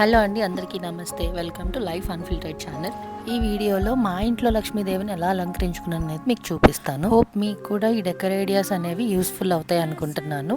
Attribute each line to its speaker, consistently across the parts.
Speaker 1: Hello అండి అందరికీ నమస్తే. Welcome to life unfiltered channel ఈ వీడియోలో మా ఇంట్లో లక్ష్మీదేవిని ఎలా అలంకరించుకున్నాను అనేది మీకు చూపిస్తాను. హోప్ మీకు కూడా ఈ డెకరేడియాస్ అనేవి యూస్ఫుల్ అవుతాయి అనుకుంటున్నాను.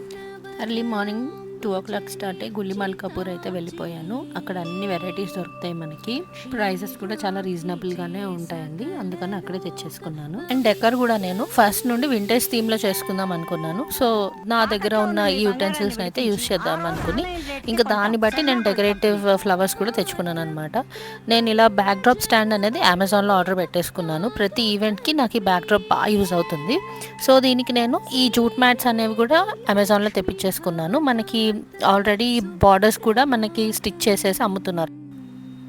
Speaker 1: Early morning two o'clock start అయ్యి గుల్లిమల్ కపూర్ అయితే వెళ్ళిపోయాను. అక్కడ అన్ని వెరైటీస్ దొరుకుతాయి మనకి. ప్రైసెస్ కూడా చాలా రీజనబుల్గానే ఉంటాయండి. అందుకని అక్కడే తెచ్చేసుకున్నాను. అండ్ డెకర్ కూడా నేను ఫస్ట్ నుండి వింటేజ్ థీమ్లో చేసుకుందాం అనుకున్నాను. సో నా దగ్గర ఉన్న ఈ యుటెన్సిల్స్ అయితే యూస్ చేద్దాం అనుకుని ఇంకా దాన్ని బట్టి నేను డెకరేటివ్ ఫ్లవర్స్ కూడా తెచ్చుకున్నాను అనమాట నేను ఇలా బ్యాక్ డ్రాప్ స్టాండ్ అనేది అమెజాన్లో ఆర్డర్ పెట్టేసుకున్నాను. ప్రతి ఈవెంట్కి నాకు ఈ బ్యాక్ డ్రాప్ బాగా యూజ్ అవుతుంది. సో దీనికి నేను ఈ జూట్ మ్యాట్స్ అనేవి కూడా అమెజాన్లో తెప్పించేసుకున్నాను. మనకి ఆల్రెడీ బార్డర్స్ కూడా మనకి స్టిచ్ చేసేసి అమ్ముతున్నారు.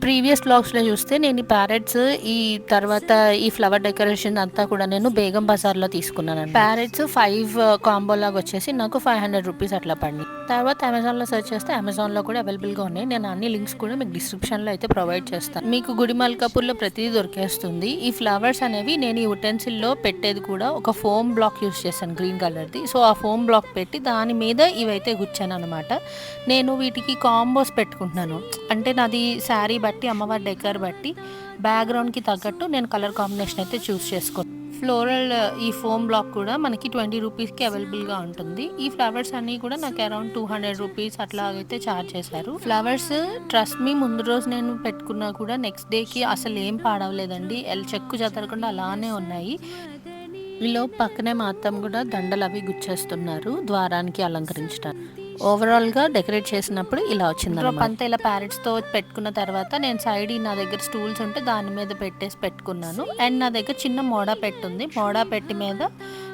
Speaker 1: ప్రీవియస్ బ్లాగ్స్లో చూస్తే నేను ఈ ప్యారెట్స్ ఈ తర్వాత ఈ ఫ్లవర్ డెకరేషన్ అంతా కూడా నేను బేగం బజార్లో తీసుకున్నాను ప్యారెట్స్ ఫైవ్ కాంబో లాగా వచ్చేసి నాకు ఫైవ్ హండ్రెడ్ రూపీస్ అట్లా పడింది తర్వాత అమెజాన్లో సెర్చ్ చేస్తే అమెజాన్లో కూడా అవైలబుల్గా ఉన్నాయి. నేను అన్ని లింక్స్ కూడా మీకు డిస్క్రిప్షన్లో అయితే ప్రొవైడ్ చేస్తాను. మీకు గుడి మల్కాపూర్లో ప్రతిదీ దొరికేస్తుంది. ఈ ఫ్లవర్స్ అనేవి నేను ఈ ఉటెన్సిల్లో పెట్టేది కూడా ఒక ఫోమ్ బ్లాక్ యూస్ చేశాను గ్రీన్ కలర్ది. సో ఆ ఫోమ్ బ్లాక్ పెట్టి దాని మీద ఇవైతే గుచ్చాను అనమాట నేను వీటికి కాంబోస్ పెట్టుకుంటున్నాను. అంటే నాది శారీ బట్టి అమ్మవారి డెకర్ బట్టి బ్యాక్గ్రౌండ్కి తగ్గట్టు నేను కలర్ కాంబినేషన్ అయితే చూస్ చేసుకున్నాను ఫ్లోరల్ ఈ ఫోమ్ బ్లాక్ కూడా మనకి ట్వంటీ రూపీస్కి అవైలబుల్గా ఉంటుంది. ఈ ఫ్లవర్స్ అన్నీ కూడా నాకు అరౌండ్ టూ హండ్రెడ్ రూపీస్ అట్లా అయితే ఛార్జ్ చేశారు. ఫ్లవర్స్ ట్రస్ట్ మీ ముందు రోజు నేను పెట్టుకున్నా కూడా నెక్స్ట్ డేకి అసలు ఏం పాడవలేదండి. ఎల్ చెక్కు చెదరకుండా అలానే ఉన్నాయి. ఈలో పక్కనే మాత్రం కూడా దండలు అవి గుచ్చేస్తున్నారు ద్వారానికి అలంకరించడానికి ఓవరాల్గా డెకరేట్ చేసినప్పుడు ఇలా వచ్చింది అంతా ఇలా ప్యారెట్స్తో పెట్టుకున్న తర్వాత నేను సైడ్ నా దగ్గర స్టూల్స్ ఉంటే దాని మీద పెట్టేసి పెట్టుకున్నాను. అండ్ నా దగ్గర చిన్న మోడా పెట్టుంది మోడా పెట్టి మీద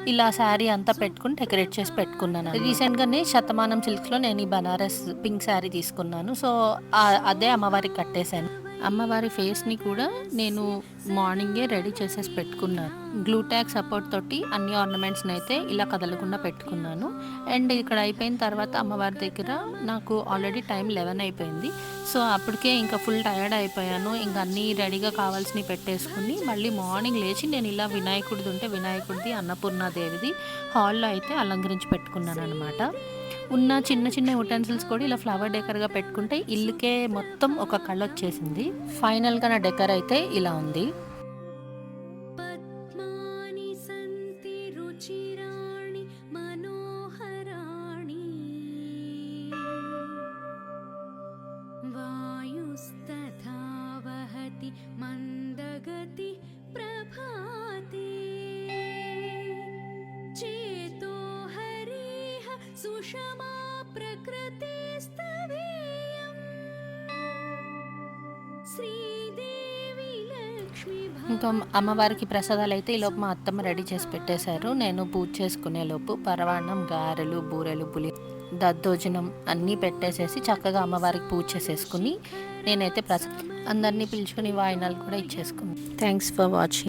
Speaker 1: ఇలా శారీ అంతా పెట్టుకుని డెకరేట్ చేసి పెట్టుకున్నాను. రీసెంట్ గానే శతమానం సిల్క్స్లో నేను ఈ బనారస్ పింక్ శారీ తీసుకున్నాను. సో అదే అమ్మవారికి కట్టేశాను. అమ్మవారి ఫేస్ని కూడా నేను మార్నింగే రెడీ చేసేసి పెట్టుకున్నాను. గ్లూటాక్ సపోర్ట్ తోటి అన్ని ఆర్నమెంట్స్ని అయితే ఇలా కదలకుండా పెట్టుకున్నాను. అండ్ ఇక్కడ అయిపోయిన తర్వాత అమ్మవారి దగ్గర నాకు ఆల్రెడీ టైం లెవెన్ అయిపోయింది. సో అప్పటికే ఇంకా ఫుల్ టయర్డ్ అయిపోయాను. ఇంకా అన్నీ రెడీగా కావాల్సినవి పెట్టేసుకుని మళ్ళీ మార్నింగ్ లేచి నేను ఇలా వినాయకుడిది ఉంటే వినాయకుడిది అన్నపూర్ణాదేవిది హాల్లో అయితే అలంకరించి పెట్టుకున్నాను అనమాట ఉన్న చిన్న చిన్న యుటెన్సిల్స్ కూడా ఇలా ఫ్లవర్ డెకర్గా పెట్టుకుంటే ఇల్లుకే మొత్తం ఒక కళ వచ్చేసింది ఫైనల్గా నా డెకర్ అయితే ఇలా ఉంది
Speaker 2: पद्मानि सन्ति रुचिराणि मनोहराणि वायुस्तथा वहति मन्दगति सुषमा प्रकृतिस्तवेयम् श्रीदेवी लक्ष्मी
Speaker 1: ఇంకా అమ్మవారికి ప్రసాదాలు అయితే ఈలోపు మా అత్తమ్మ రెడీ చేసి పెట్టేశారు నేను పూజ చేసుకునే లోపు పరవాణం గారెలు బూరెలు పులి దద్దోజనం అన్నీ పెట్టేసేసి చక్కగా అమ్మవారికి పూజ చేసేసుకుని నేనైతే ప్రసాదం అందరినీ పిలుచుకుని వాయినాలు కూడా ఇచ్చేసుకున్నాను థ్యాంక్స్ ఫర్ వాచింగ్